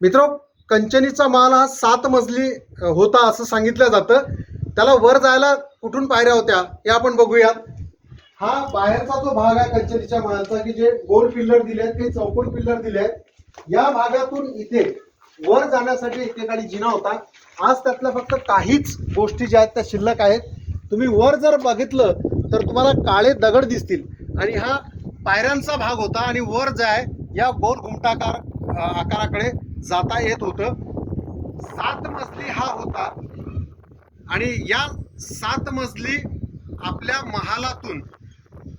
मित्र कंचनीचा माल हा सात मजली होता असं सांगितलं जातं. त्याला वर जायला कुठून पायऱ्या होत्या हे आपण बघूयात. हा बाहेरचा जो भाग आहे कंचनीच्या मालाचा की जे गोल पिल्लर दिले आहेत काही चौकोन पिल्लर दिले आहेत या भागातून इथे वर जाण्यासाठी एकेकाळी जिना होता. आज त्यातल्या फक्त काहीच गोष्टी ज्या आहेत त्या शिल्लक आहेत. तुम्ही वर जर बघितलं तर तुम्हाला काळे दगड दिसतील. आणि हा पायऱ्यांचा भाग होता आणि वर जे आहे या गोल घुमटाकार आकाराकडे जाता येत होतं. सात मजली हा होता. आणि या सात मजली आपल्या महालातून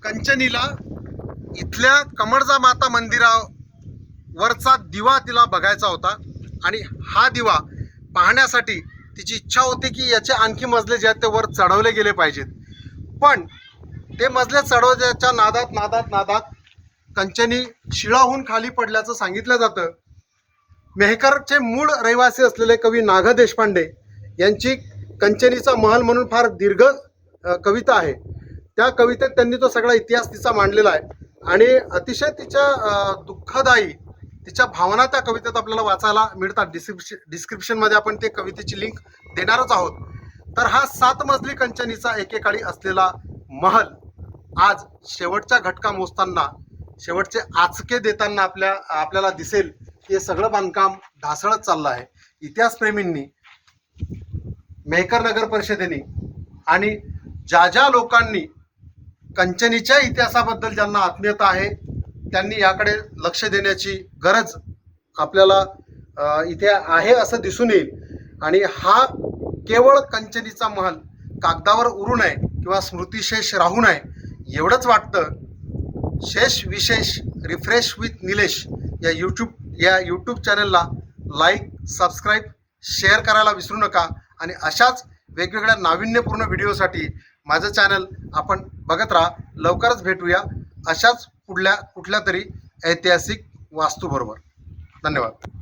कंचनीला इथल्या कमळजा माता मंदिरावरचा दिवा तिला बघायचा होता. आणि हा दिवा पाहण्यासाठी तिची इच्छा होती की याचे आणखी मजले जे आहेत ते वर चढवले गेले पाहिजेत. पण ते मजले चढवण्याच्या नादात नादात नादात कंचनी शिळाहून खाली पडल्याचं सांगितलं जातं. मेहकरचे मूळ रहिवासी असलेले कवी नाग देशपांडे यांची कंचनीचा महल म्हणून फार दीर्घ कविता आहे. त्या कवितेत त्यांनी तो सगळा इतिहास तिचा मांडलेला आहे. आणि अतिशय तिच्या दुःखदायी तिच्या भावना त्या कवितेत आपल्याला वाचायला मिळतात. डिस्क्रिप्शन डिस्क्रिप्शनमध्ये आपण ते कवितेची लिंक देणारच आहोत. तर हा सात मजली कंचनीचा एकेकाळी असलेला महल आज शेवटच्या घटका मोजताना शेवटचे आचके देताना आपल्या आपल्याला दिसेल. हे सगळं बांधकाम ढासळत चाललं आहे. इतिहासप्रेमींनी मेहकर नगर परिषदेने आणि ज्या ज्या लोकांनी कंचनीच्या इतिहासाबद्दल ज्यांना आत्मीयता आहे त्यांनी याकडे लक्ष देण्याची गरज आपल्याला इथे आहे असं दिसून येईल. आणि हा केवळ कंचनीचा महल कागदावर उरू नये किंवा स्मृतिशेष राहू नये एवढंच वाटतं. शेष विशेष रिफ्रेश विथ निलेश या यूट्यूब या यूट्यूब चॅनलला लाईक सबस्क्राईब शेअर करायला विसरू नका. आणि अशाच वेगवेगळ्या नाविन्यपूर्ण व्हिडिओसाठी माझं चॅनल आपण बघत राहा. लवकरच भेटूया अशाच कुठल्या कुठल्या तरी ऐतिहासिक वास्तूबरोबर. धन्यवाद.